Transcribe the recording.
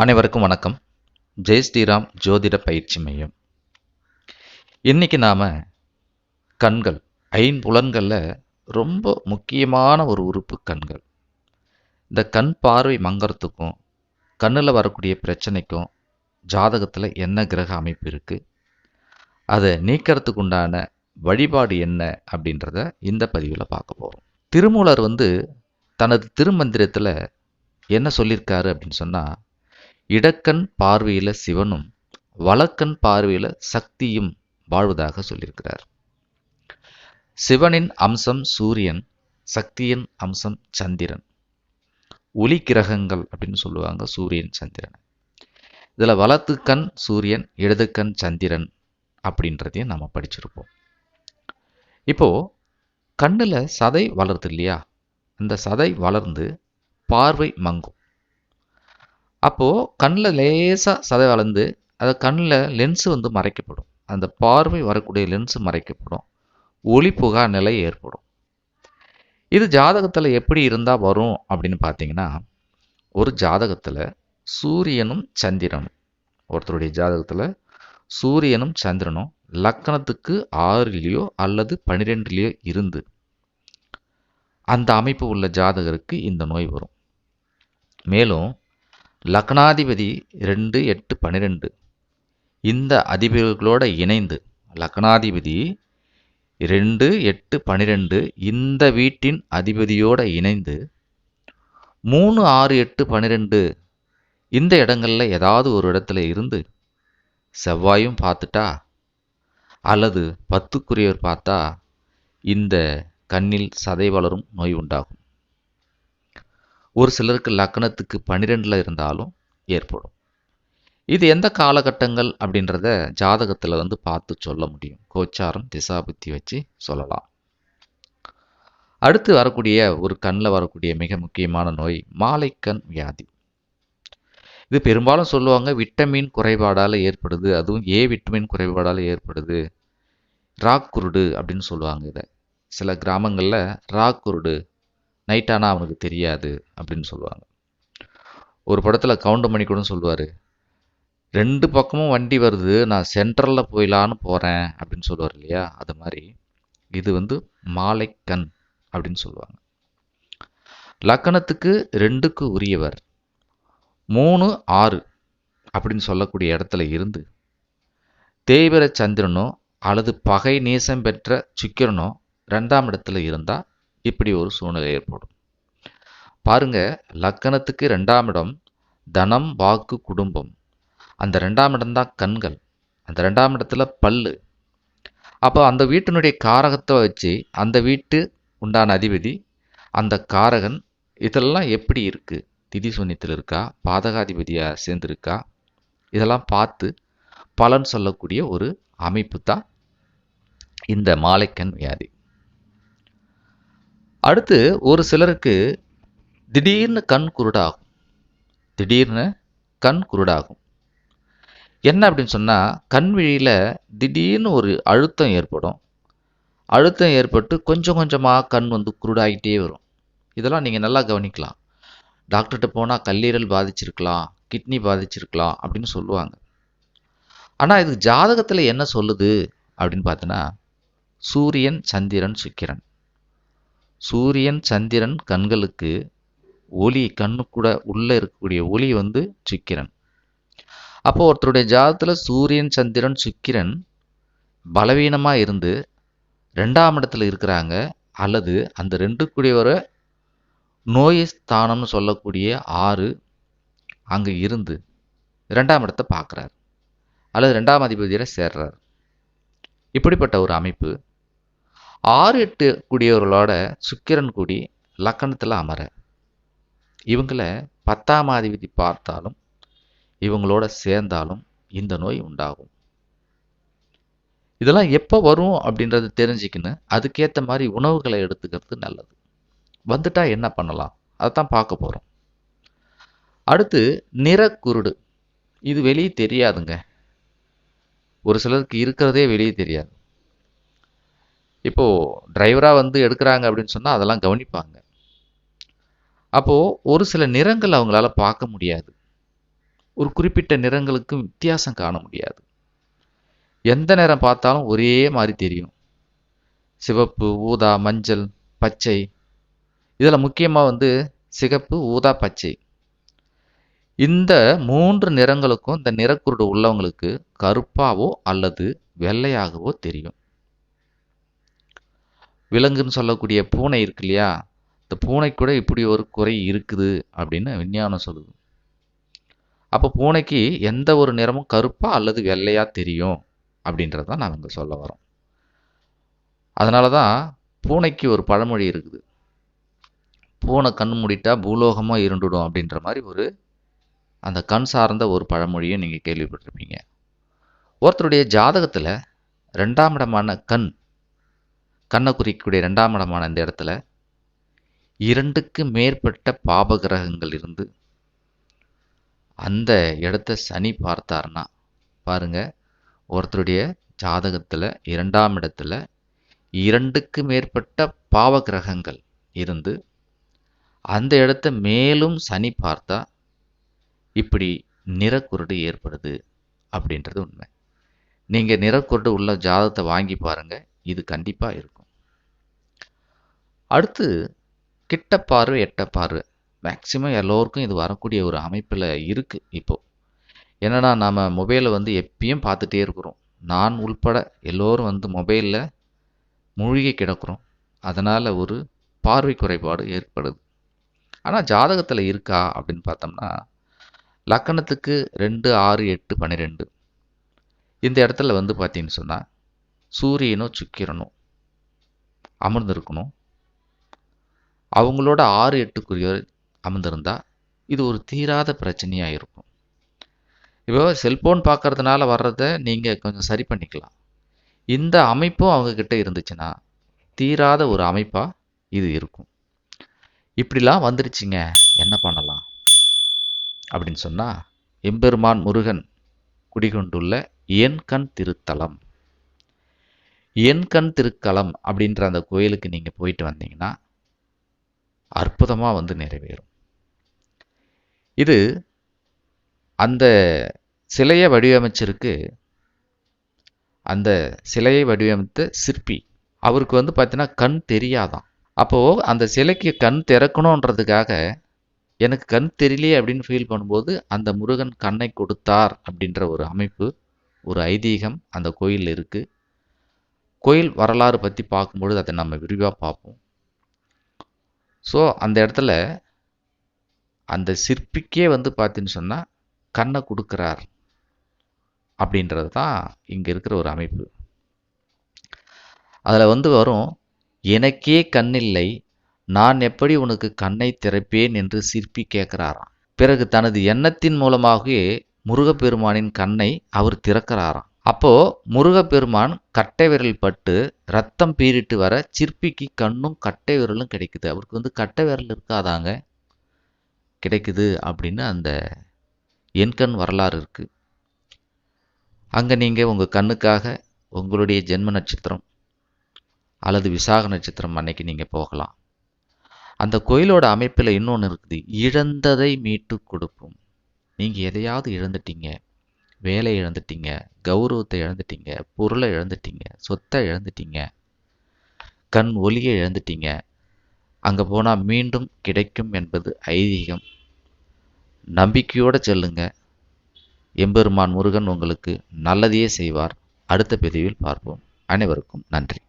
அனைவருக்கும் வணக்கம். ஜெய் ஸ்ரீராம் ஜோதிட பயிற்சி மையம். இன்னைக்கு நாம் கண்கள் ஐம்புலன்களில் ரொம்ப முக்கியமான ஒரு உறுப்பு கண்கள். இந்த கண் பார்வை மங்கறத்துக்கும் கண்ணில் வரக்கூடிய பிரச்சனைக்கும் ஜாதகத்தில் என்ன கிரக அமைப்பு இருக்குது அதை நீக்கிறதுக்கு உண்டான வழிபாடு என்ன அப்படின்றத இந்த பதிவில் பார்க்க போகிறோம் திருமூலர் வந்து தனது திருமந்திரத்தில் என்ன சொல்லியிருக்காரு அப்படின்னு சொன்னால் இடக்கண் பார்வையில் சிவனும் வலக்கண் பார்வையில் சக்தியும் வாழ்வதாக சொல்லியிருக்கிறார். சிவனின் அம்சம் சூரியன் சக்தியின் அம்சம் சந்திரன். ஒளி கிரகங்கள் அப்படின்னு சொல்லுவாங்க சூரியன் சந்திரன். இதில் வலத்து கண் சூரியன் இடது கண் சந்திரன் அப்படின்றதையும் நம்ம படிச்சிருப்போம். இப்போ கண்ணில் சதை வளருது இல்லையா? அந்த சதை வளர்ந்து பார்வை மங்கும். அப்போது கண்ணில் லேசாக சதை வளர்ந்து அது கண்ணில் லென்ஸு வந்து மறைக்கப்படும். அந்த பார்வை வரக்கூடிய லென்ஸு மறைக்கப்படும். ஒளி புகா நிலை ஏற்படும். இது ஜாதகத்தில் எப்படி இருந்தால் வரும் அப்படின்னு பார்த்தீங்கன்னா ஒரு ஜாதகத்தில் சூரியனும் சந்திரனும் ஒருத்தருடைய ஜாதகத்தில் சூரியனும் சந்திரனும் லக்கணத்துக்கு ஆறுலேயோ அல்லது பன்னிரெண்டுலேயோ இருந்து அந்த அமைப்பு உள்ள ஜாதகருக்கு இந்த நோய் வரும். மேலும் லக்னாதிபதி ரெண்டு எட்டு பன்னிரெண்டு இந்த அதிபதிகளோடு இணைந்து லக்னாதிபதி ரெண்டு எட்டு பன்னிரெண்டு இந்த வீட்டின் அதிபதியோடு இணைந்து மூணு ஆறு எட்டு பன்னிரெண்டு இந்த இடங்களில் ஏதாவது ஒரு இடத்துல இருந்து செவ்வாயும் பார்த்துட்டா அல்லது பத்துக்குரியவர் பார்த்தா இந்த கண்ணில் சதை வளரும் நோய் உண்டாகும். ஒரு சிலருக்கு லக்னத்துக்கு பன்னிரெண்டில் இருந்தாலும் ஏற்படும். இது எந்த காலகட்டங்கள் அப்படின்றத ஜாதகத்தில் வந்து பார்த்து சொல்ல முடியும். கோச்சாரம் திசாபுத்தி வச்சு சொல்லலாம். அடுத்து வரக்கூடிய ஒரு கண்ணில் வரக்கூடிய மிக முக்கியமான நோய் மாலைக்கண் வியாதி. இது பெரும்பாலும் சொல்லுவாங்க விட்டமின் குறைபாடால் ஏற்படுது அதுவும் ஏ விட்டமின் குறைபாடால் ஏற்படுது. ராக் குருடு அப்படின்னு சொல்லுவாங்க இதை. சில கிராமங்களில் ராக் குருடு நைட் ஆனால் அவனுக்கு தெரியாது அப்படின்னு சொல்லுவாங்க. ஒரு படத்தில் கவுண்டமணி கூட சொல்லுவார். ரெண்டு பக்கமும் வண்டி வருது நான் சென்ட்ரலில் போயிடலான்னு போகிறேன் அப்படின்னு சொல்லுவார் இல்லையா? அது மாதிரி. இது வந்து மாலை கண் அப்படின்னு சொல்லுவாங்க. லக்கணத்துக்கு ரெண்டுக்கு உரியவர். மூணு ஆறு அப்படின்னு சொல்லக்கூடிய இடத்துல இருந்து தேய்பிர சந்திரனோ அல்லது பகை நேசம் பெற்ற சுக்கிரனோ ரெண்டாம் இடத்துல இருந்தால் இப்படி ஒரு சூழ்நிலை ஏற்படும். பாருங்க லக்கணத்துக்கு ரெண்டாம் இடம் தனம் வாக்கு குடும்பம். அந்த ரெண்டாம் இடம்தான் கண்கள். அந்த ரெண்டாம் இடத்துல பல்லு. அப்போ அந்த வீட்டினுடைய காரகத்தை வச்சு அந்த வீட்டு உண்டான அதிபதி அந்த காரகன் இதெல்லாம் எப்படி இருக்குது திதி சூன்யத்தில் இருக்கா? பாதகாதிபதியாக சேர்ந்துருக்கா? இதெல்லாம் பார்த்து பலன் சொல்லக்கூடிய ஒரு அமைப்பு தான் இந்த மாலைக்கண் வியாதி. அடுத்து ஒரு சிலருக்கு திடீர்னு கண் குருடாகும். திடீர்னு கண் குருடாகும். என்ன அப்படின்னு சொன்னால் கண் விழியில் திடீர்னு ஒரு அழுத்தம் ஏற்படும். அழுத்தம் ஏற்பட்டு கொஞ்சம் கொஞ்சமாக கண் வந்து குருடாகிட்டே வரும். இதெல்லாம் நீங்கள் நல்லா கவனிக்கலாம். டாக்டர்கிட்ட போனால் கல்லீரல் பாதிச்சிருக்கலாம் கிட்னி பாதிச்சிருக்கலாம் அப்படின்னு சொல்லுவாங்க. ஆனால் இது ஜாதகத்தில் என்ன சொல்லுது அப்படின்னு பார்த்தோன்னா சூரியன் சந்திரன் சுக்கிரன். சூரியன் சந்திரன் கண்களுக்கு ஒளி கண்ணுக்கூட உள்ளே இருக்கக்கூடிய ஒளி வந்து சுக்கிரன். அப்போ ஒருத்தருடைய ஜாதத்தில் சூரியன் சந்திரன் சுக்கிரன் பலவீனமாக இருந்து ரெண்டாம் இடத்துல இருக்கிறாங்க. அல்லது அந்த ரெண்டு கூடியவரை நோய் ஸ்தானம்னு சொல்லக்கூடிய ஆறு அங்கே இருந்து ரெண்டாம் இடத்தை பார்க்குறாரு. அல்லது ரெண்டாம் அதிபதியில் சேர்றார். இப்படிப்பட்ட ஒரு அமைப்பு ஆறு எட்டு கூடியவர்களோட சுக்கிரன் கூடி லக்கணத்தில் அமர. இவங்கள பத்தாம் அதிபதி பார்த்தாலும் இவங்களோட சேர்ந்தாலும் இந்த நோய் உண்டாகும். இதெல்லாம் எப்போ வரும் அப்படின்றத தெரிஞ்சுக்கின்னு அதுக்கேற்ற மாதிரி உணவுகளை எடுத்துக்கிறது நல்லது. வந்துட்டா என்ன பண்ணலாம்? அதைத்தான் பார்க்க போகிறோம் அடுத்து நிறக்குருடு. இது வெளியே தெரியாதுங்க. ஒரு சிலருக்கு இருக்கிறதே வெளியே தெரியாது. இப்போது டிரைவராக வந்து எடுக்கிறாங்க அப்படின்னு சொன்னால் அதெல்லாம் கவனிப்பாங்க. அப்போது ஒரு சில நிறங்கள் அவங்களால பார்க்க முடியாது. ஒரு குறிப்பிட்ட நிறங்களுக்கும் வித்தியாசம் காண முடியாது. எந்த நிறம் பார்த்தாலும் ஒரே மாதிரி தெரியும். சிவப்பு ஊதா மஞ்சள் பச்சை. இதில் முக்கியமாக வந்து சிகப்பு ஊதா பச்சை. இந்த மூன்று நிறங்களுக்கும் இந்த நிறக்குருடு உள்ளவங்களுக்கு கருப்பாவோ அல்லது வெள்ளையாகவோ தெரியும். விலங்குன்னு சொல்லக்கூடிய பூனை இருக்கு இல்லையா இந்த பூனை கூட இப்படி ஒரு குறை இருக்குது அப்படின்னு விஞ்ஞானம் சொல்லுது. அப்போ பூனைக்கு எந்த ஒரு நிறமும் கருப்பா அல்லது வெள்ளையா தெரியும் அப்படின்றத நான் இங்கே சொல்ல வரோம் அதனால தான் பூனைக்கு ஒரு பழமொழி இருக்குது. பூனை கண் மூடிட்டா பூலோகமாக இருண்டுடும் அப்படின்ற மாதிரி ஒரு அந்த கண் சார்ந்த ஒரு பழமொழியை நீங்கள் கேள்விப்பட்டிருப்பீங்க. ஒருத்தருடைய ஜாதகத்தில் ரெண்டாம் இடமான கண் கண்ணை குறிக்கக்கூடிய ரெண்டாம் இடமான இந்த இடத்துல இரண்டுக்கு மேற்பட்ட பாபகிரகங்கள் இருந்து அந்த இடத்த சனி பார்த்தார்னா பாருங்க ஒருத்தருடைய ஜாதகத்தில் இரண்டாம் இடத்துல இரண்டுக்கு மேற்பட்ட பாவ கிரகங்கள் இருந்து அந்த இடத்த மேலும் சனி பார்த்தா இப்படி நிறக்குருடு ஏற்படுது அப்படின்றது உண்மை. நீங்கள் நிறக்குருடு உள்ள ஜாதகத்தை வாங்கி பாருங்கள் இது கண்டிப்பாக இருக்கும். அடுத்து கிட்ட பார்வை எட்ட பார்வை. மேக்சிமம் எல்லோருக்கும் இது வரக்கூடிய ஒரு அமைப்பில் இருக்குது இப்போது என்னன்னா நம்ம மொபைலை வந்து எப்பயும் பார்த்துட்டே இருக்கிறோம். நான் உள்பட எல்லோரும் வந்து மொபைலில் மூழ்கி கிடக்கிறோம். அதனால் ஒரு பார்வை குறைபாடு ஏற்படுது. ஆனால் ஜாதகத்தில் இருக்கா அப்படின்னு பார்த்தோம்னா லக்கணத்துக்கு ரெண்டு ஆறு எட்டு பன்னிரெண்டு இந்த இடத்துல வந்து பார்த்தீங்கன்னு சொன்னால் சூரியனும் சுக்கிரனும் அமர்ந்திருக்கணும். அவங்களோட ஆறு எட்டுக்குரியவர் அமர்ந்திருந்தால் இது ஒரு தீராத பிரச்சனையாக இருக்கும் இப்போ செல்ஃபோன் பார்க்கறதுனால வர்றத நீங்கள் கொஞ்சம் சரி பண்ணிக்கலாம். இந்த அமைப்பும் அவங்கக்கிட்ட இருந்துச்சுன்னா தீராத ஒரு அமைப்பாக இது இருக்கும். இப்படிலாம் வந்துருச்சுங்க என்ன பண்ணலாம்? அப்படின்னு சொன்னால் எம்பெருமான் முருகன் குடிகொண்டுள்ள எண்கண் திருத்தலம். எண்கண் திருக்களம் அப்படின்ற அந்த கோயிலுக்கு நீங்கள் போயிட்டு வந்தீங்கன்னா அற்புதமாக வந்து நிறைவேறும். இது அந்த சிலையை வடிவமைச்சிருக்கு அந்த சிலையை வடிவமைத்த சிற்பி. அவருக்கு வந்து பார்த்தீங்கன்னா கண் தெரியாதான். அப்போது அந்த சிலைக்கு கண் திறக்கணுன்றதுக்காக எனக்கு கண் தெரியலையே அப்படின்னு ஃபீல் பண்ணும்போது அந்த முருகன் கண்ணை கொடுத்தார் அப்படின்ற ஒரு அமைப்பு ஒரு ஐதீகம் அந்த கோயிலில் இருக்குது கோயில் வரலாறு பற்றி பார்க்கும்பொழுது அதை நம்ம விரிவாக பார்ப்போம். ஸோ அந்த இடத்துல அந்த சிற்பிக்கே வந்து பார்த்தின்னு சொன்னால் கண்ணை கொடுக்குறார் அப்படின்றது தான் இங்கே இருக்கிற ஒரு அமைப்பு. அதில் வந்து வரும் எனக்கே கண்ணில்லை நான் எப்படி உனக்கு கண்ணை திறப்பேன்? என்று சிற்பி கேட்கிறாராம் பிறகு தனது எண்ணத்தின் மூலமாகவே முருகப்பெருமானின் கண்ணை அவர் திறக்கிறாராம். அப்போ முருகப்பெருமான் கட்டை விரல் பட்டு ரத்தம் பீறிட்டு வர சிற்பிக்கு கண்ணும் கட்டை விரலும் கிடைக்குது. அவருக்கு வந்து கட்டை விரல் இருக்காதாங்க? கிடைக்குது அப்படின்னு அந்த எண்கண் வரலாறு இருக்குது அங்கே நீங்கள் உங்கள் கண்ணுக்காக உங்களுடைய ஜென்ம நட்சத்திரம் அல்லது விசாக நட்சத்திரம் அன்னைக்கு நீங்கள் போகலாம். அந்த கோயிலோட அமைப்பில் இன்னொன்று இருக்குது. இழந்ததை மீட்டு கொடுப்போம். நீங்கள் எதையாவது இழந்துட்டீங்க. வேலை இழந்துட்டீங்க கௌரவத்தை இழந்துட்டீங்க பொருளை இழந்துட்டீங்க சொத்தை இழந்துட்டீங்க கண் ஒளியை இழந்துட்டீங்க. அங்கே போனால் மீண்டும் கிடைக்கும் என்பது ஐதீகம். நம்பிக்கையோடு செல்லுங்க. எம்பெருமான் முருகன் உங்களுக்கு நல்லதையே செய்வார். அடுத்த பிரிவில் பார்ப்போம். அனைவருக்கும் நன்றி.